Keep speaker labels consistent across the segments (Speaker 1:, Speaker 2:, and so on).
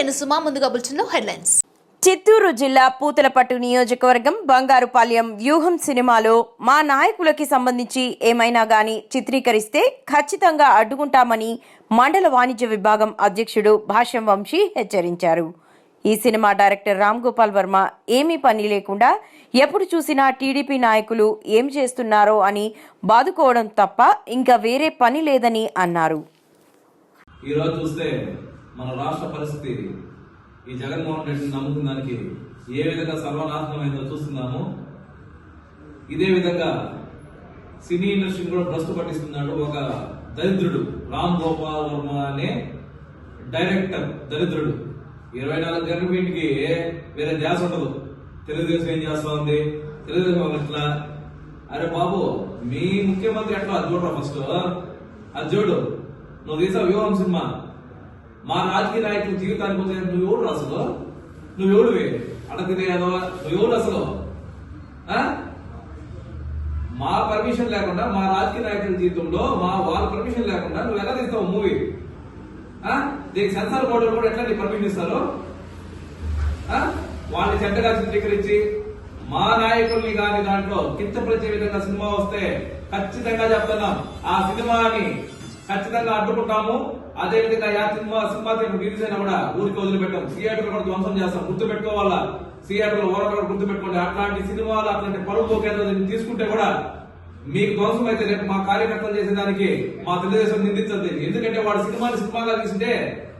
Speaker 1: నేను సుమా ముందుగా హెడ్లైన్స్.
Speaker 2: చిత్తూరు జిల్లా పూతలపట్టు నియోజకవర్గం బంగారుపాలెం వ్యూహం సినిమాలో మా నాయకులకి సంబంధించి ఏమైనా గాని చిత్రీకరిస్తే ఖచ్చితంగా అడ్డుకుంటామని మండల వాణిజ్య విభాగం అధ్యక్షుడు భాష్యం వంశీ హెచ్చరించారు. ఈ సినిమా డైరెక్టర్ రామ్ గోపాల్ వర్మ ఏమీ పని లేకుండా ఎప్పుడు చూసినా టీడీపీ నాయకులు ఏం చేస్తున్నారో అని బాదుకోవడం తప్ప ఇంకా వేరే పని లేదని అన్నారు.
Speaker 3: ఈ రోజు చూస్తే మన రాష్ట్ర పరిస్థితి ఈ జగన్మోహన్ రెడ్డిని నమ్ముకున్న దానికి ఏ విధంగా సర్వనాశనమైందో చూస్తున్నాము ఇదే విధంగా సినీ ఇండస్ట్రీని కూడా భ్రష్టు పట్టిస్తున్నాడు ఒక దరిద్రుడు. రామ్ గోపాల్ వర్మ అనే డైరెక్టర్ దరిద్రుడు. ఇరవై నాలుగు గంటల వీటికి వేరే ధ్యాస ఉండదు. తెలుగుదేశం ఏం చేస్తా ఉంది? తెలుగుదేశం ఎట్లా? అరే బాబు మీ ముఖ్యమంత్రి ఎట్లా? అది చూడరా ఫస్ట్ అది చూడు. నువ్వు తీసావు వ్యూహం సినిమా. మా రాజకీయ నాయకుల జీవితానికి వచ్చే నువ్వు ఎవడు అసలు? నువ్వు ఎవడువే అడగదే తినేదో నువ్వు ఎవడు అసలు? ఆ? మా పర్మిషన్ లేకుండా మా రాజకీయ నాయకుల జీవితంలో మా వాళ్ళ పర్మిషన్ లేకుండా నువ్వు ఎలా తీస్తావు మూవీ దీనికి సెన్సార్ బోర్డు కూడా ఎట్లా నీ పర్మిషన్ ఇస్తారు? ఆ? వాళ్ళని చెడ్డగా చిత్రీకరించి మా నాయకుల్ని కాని దాంట్లో కించపరిచే విధంగా సినిమా వస్తే ఖచ్చితంగా చెప్తున్నాం. ఆ సినిమాని ఖచ్చితంగా అడ్డుకుంటాము. అదే విధంగా యా సినిమా సినిమా రిలీజ్ అయినా కూడా ఊరికి వదిలిపెట్టాం. థియేటర్ కూడా ధ్వంసం చేస్తాం. గుర్తు పెట్టుకోవాలా థియేటర్ ఓవర్ గుర్తు పెట్టుకోండి అట్లాంటి సినిమాలు అట్లాంటి పరువు కేంద్రం తీసుకుంటే కూడా మీకు ధ్వంసం అయితే రేపు మా కార్యకర్తలు చేసేదానికి మా తెలుగుదేశం నిందించదు. ఎందుకంటే వాడు సినిమాని సినిమాగా తీసుంటే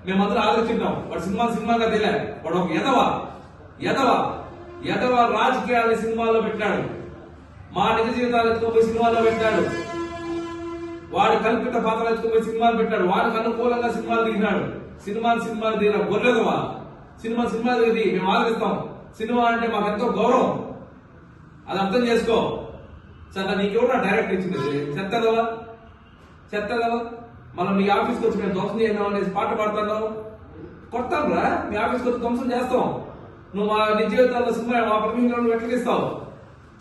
Speaker 3: మేమందరం ఆలోచించాం. వాడు సినిమా సినిమాగా తెలియ వాడు ఒక ఎదవ ఎదవ ఎదవ రాజకీయాలని సినిమాల్లో పెట్టాడు. మా నిజ జీవితాలు ఎత్తుకుపోయి సినిమాల్లో పెట్టాడు. వాడు కల్పిత పాత్రలు ఎత్తుకుపోయి సినిమాలు పెట్టాడు. వాడికి అనుకూలంగా సినిమాలు దిగినాడు. సినిమా సినిమాలు దిగిన గొర్రెదవా సినిమా సినిమా దిగి మేము ఆలోచిస్తాం. సినిమా అంటే మాకు ఎంతో గౌరవం. అది అర్థం చేసుకో. సరే నీకెవరు డైరెక్ట్ ఇచ్చింది? చెత్తదవా? చెత్తదవా? మనం మీ ఆఫీస్కి వచ్చి మేము ధ్వంసం చేద్దాం అనేసి పాట పాడుతున్నావు? కొడతాం రా మీ ఆఫీస్కి వచ్చి ధ్వంసం చేస్తాం. నువ్వు మా నిజ జీవితాల్లో సినిమా మా పర్మిషన్ వెట్లకిస్తావు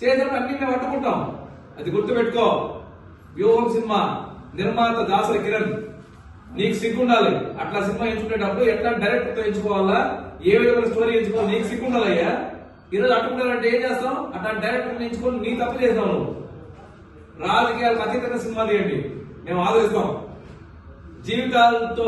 Speaker 3: చేసినప్పుడు అన్ని మేము పట్టుకుంటాం అది గుర్తుపెట్టుకో. వ్యూహం సినిమా. నిర్మాత దాసర కిరణ్ నీకు సిగ్గుండాలి. అట్లా సినిమా ఎంచుకునేటప్పుడు ఎట్లా డైరెక్టర్తో ఎంచుకోవాలా? ఏ విధమైన స్టోరీ ఎంచుకోవాలి నీకు సిగ్గుండాలయ్యా? ఈరోజు అట్టుకుంటారంటే ఏం చేస్తాం అట్లా డైరెక్టర్ ఎంచుకొని నీ తప్పు చేస్తావు నువ్వు. రాజకీయాలకు అతీతంగా సినిమా తీయండి. మేము ఆదరిస్తాం. జీవితాలతో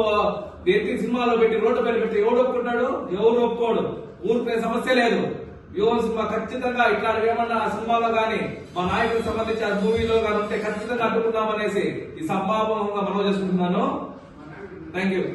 Speaker 3: వ్యక్తి సినిమాలో పెట్టి రోడ్డు పైన పెట్టి ఎవడు ఒప్పుకుంటాడు? ఎవరు ఒప్పుకోడు. ఊరుకునే సమస్య లేదు. యువ ఖచ్చితంగా ఇట్లాంటివి ఏమన్నా ఆ సినిమాలో కానీ మా నాయకులకు సంబంధించి ఆ మూవీలో కానీ ఉంటే ఖచ్చితంగా అడ్డుకుందామనేసి ఈ సంభావంగా మనం చేసుకుంటున్నాను. Thank you